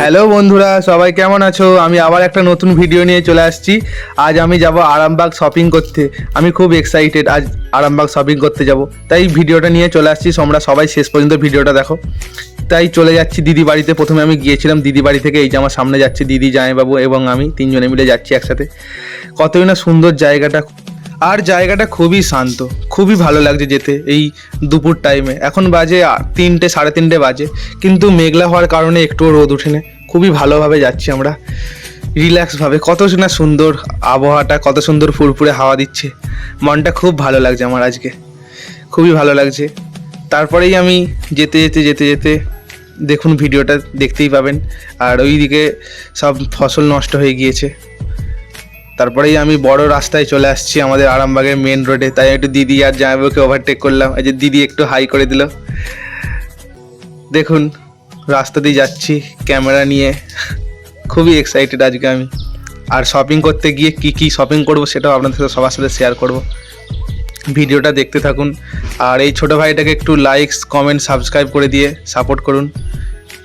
Hello বন্ধুরা, সবাই কেমন আছো? আমি আবার একটা নতুন ভিডিও নিয়ে চলে আসছি। আজ আমি যাব আরামবাগ শপিং করতে। আমি খুব এক্সাইটেড আজ আরামবাগ শপিং করতে যাব। তাই ভিডিওটা নিয়ে চলে আসছি। তোমরা সবাই শেষ পর্যন্ত ভিডিওটা দেখো। তাই চলে যাচ্ছি দিদি বাড়িতে। প্রথমে আমি গিয়েছিলাম দিদি বাড়ি থেকে। এই যে আমার সামনে যাচ্ছে দিদি জামাইবাবু এবং আমি তিনজনে মিলে যাচ্ছি একসাথে। কতই না সুন্দর জায়গাটা। আর জায়গাটা খুবই শান্ত। খুবই ভালো লাগছে যেতে এই দুপুর টাইমে এখন বাজে তিনটে, সাড়ে তিনটে বাজে। কিন্তু মেঘলা হওয়ার কারণে একটুও রোদ ওঠেনি খুবই ভালোভাবে যাচ্ছি আমরা। রিল্যাক্সভাবে। কত না সুন্দর আবহাওয়াটা, কত সুন্দর ফুরফুরে হাওয়া দিচ্ছে। মনটা খুব ভালো লাগছে আমার আজকে। খুবই ভালো লাগছে। তারপরেই আমি যেতে যেতে যেতে যেতে দেখুন ভিডিওটা দেখতেই পাবেন। আর ওইদিকে সব ফসল নষ্ট হয়ে গিয়েছে। তারপরেই আমি বড় রাস্তায় চলে আসছি আমাদের আরামবাগের মেন রোডে তাই একটু দিদি আর জামাইবাবুকে ওভারটেক করলাম। এই যে দিদি একটু হাই করে দিল। দেখুন, রাস্তা দিয়ে যাচ্ছি ক্যামেরা নিয়ে। খুবই এক্সাইটেড আজকে আমি। আর শপিং করতে গিয়ে কি কি শপিং করব সেটাও আপনাদের সাথে সবার সাথে শেয়ার করব। ভিডিওটা দেখতে থাকুন। আর এই ছোটো ভাইটাকে একটু লাইকস কমেন্ট সাবস্ক্রাইব করে দিয়ে সাপোর্ট করুন।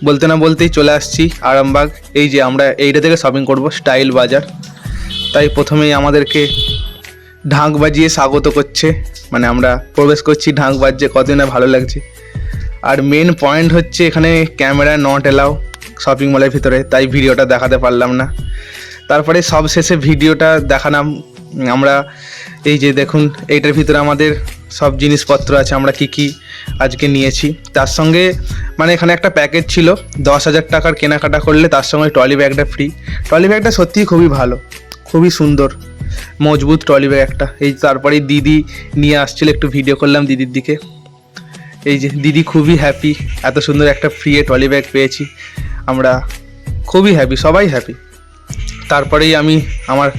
বলতে না বলতেই চলে আসছি আরামবাগ। এই যে আমরা এইটা থেকে শপিং করব স্টাইল বাজার। তাই প্রথমেই আমাদেরকে ঢাক বাজিয়ে স্বাগত করছে। মানে আমরা প্রবেশ করছি ঢাক বাজছে কতই না ভালো লাগছে। আর মেন পয়েন্ট হচ্ছে এখানে ক্যামেরা নট এলাও শপিং মলের ভিতরে, তাই ভিডিওটা দেখাতে পারলাম না। তারপরে সব শেষে ভিডিওটা দেখালাম, আমরা এই যে দেখুন, এইটার ভিতরে আমাদের সব জিনিসপত্র আছে, আমরা কি কি আজকে নিয়েছি। তার সঙ্গে মানে এখানে একটা প্যাকেজ ছিল, দশ হাজার টাকার কেনাকাটা করলে তার সঙ্গে ট্রলি ব্যাগটা ফ্রি ট্রলি ব্যাগটা সত্যিই খুবই ভালো। খুবই সুন্দর। মজবুত ট্রলি ব্যাগ একটা। এই তারপরে দিদি নিয়ে আসছিল, একটু ভিডিও করলাম দিদির দিকে। এই যে দিদি খুবই হ্যাপি এত সুন্দর একটা ফ্রি ট্রলি ব্যাগ পেয়েছি। আমরা খুবই হ্যাপি সবাই হ্যাপি তারপরেই আমি আমার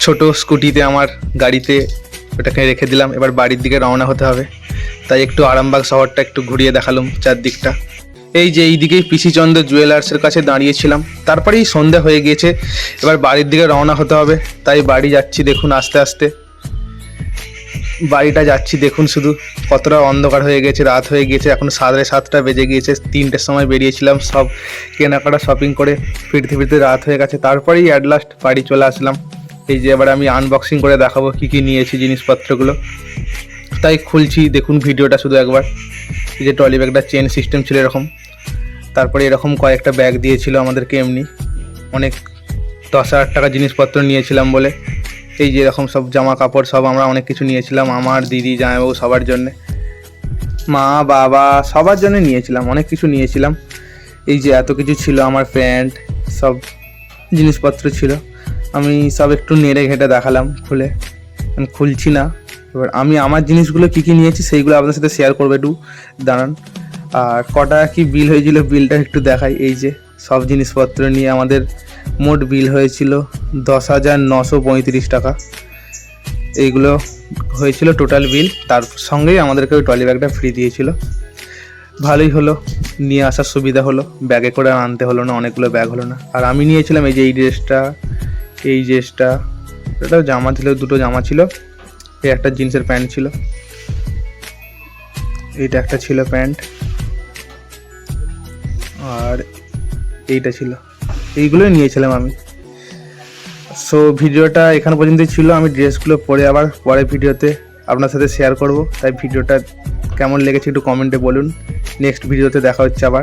ছোট স্কুটিতে, আমার গাড়িতে ওটাকে রেখে দিলাম। এবার বাড়ির দিকে রওনা হতে হবে। তাই একটু আরামবাগ শহরটা একটু ঘুরিয়ে দেখালাম চারদিকটা। এই যে এই দিকেই পিসিচন্দ্র জুয়েলার্সের কাছে দাঁড়িয়েছিলাম। তারপরেই সন্ধ্যা হয়ে গিয়েছে, এবার বাড়ির দিকে রওনা হতে হবে। তাই বাড়ি যাচ্ছি দেখুন আস্তে আস্তে। বাড়িটা যাচ্ছি দেখুন শুধু। কতটা অন্ধকার হয়ে গেছে, রাত হয়ে গিয়েছে, এখন সাড়ে সাতটা বেজে গিয়েছে, তিনটের সময় বেরিয়েছিলাম সব কেনাকাটা শপিং করে ফিরতে ফিরতে রাত হয়ে গেছে। তারপরেই অ্যাট লাস্ট বাড়ি চলে আসলাম। এই যে এবার আমি আনবক্সিং করে দেখাবো কী কী নিয়েছি জিনিসপত্রগুলো। তাই খুলছি, দেখুন ভিডিওটা শুধু একবার। এই যে ট্রলি ব্যাগটা চেন সিস্টেম ছিল এরকম। তারপরে এরকম কয়েকটা ব্যাগ দিয়েছিল আমাদেরকে এমনি। অনেক দশ হাজার টাকা জিনিসপত্র নিয়েছিলাম বলে। এই যে এরকম সব জামা কাপড় সব আমরা অনেক কিছু নিয়েছিলাম, আমার দিদি, জামাইবাবু সবার জন্যে। মা, বাবা সবার জন্য নিয়েছিলাম, অনেক কিছু নিয়েছিলাম। এই যে এত কিছু ছিল, আমার প্যান্ট, সব জিনিসপত্র ছিল। আমি সব একটু নেড়ে ঘেটে দেখালাম খুলে। আমি খুলছি না। এবার আমি আমার জিনিসগুলো কী কী নিয়েছি, সেইগুলো আপনার সাথে শেয়ার করব একটু। দাঁড়ান। কটা কি বিল হয়েছিল বিলটা একটু দেখাই। এই যে, সব জিনিসপত্র নিয়ে আমাদের মোট বিল হয়েছিল দশ হাজার নশো পঁয়ত্রিশ টাকা। এইগুলো হয়েছিল টোটাল বিল তার সঙ্গেই আমাদেরকে ওই ট্রলি ব্যাগটা ফ্রি দিয়েছিল। ভালোই হলো, নিয়ে আসার সুবিধা হলো। ব্যাগে করে আর আনতে হলো না, অনেকগুলো ব্যাগ হলো না। আর আমি নিয়েছিলাম এই যে এই ড্রেসটা এই ড্রেসটা এটা জামা ছিল, দুটো জামা ছিল। এই একটা জিন্সের প্যান্ট ছিল। এইটা একটা ছিল প্যান্ট আর এইটা ছিল। এইগুলোই নিয়েছিলাম আমি। সো ভিডিওটা এখানে পর্যন্তই ছিল। আমি ড্রেসগুলো পরে আবার পরের ভিডিওতে আপনার সাথে শেয়ার করব। তাই ভিডিওটা কেমন লেগেছে একটু কমেন্টে বলুন। নেক্সট ভিডিওতে দেখা হচ্ছে আবার।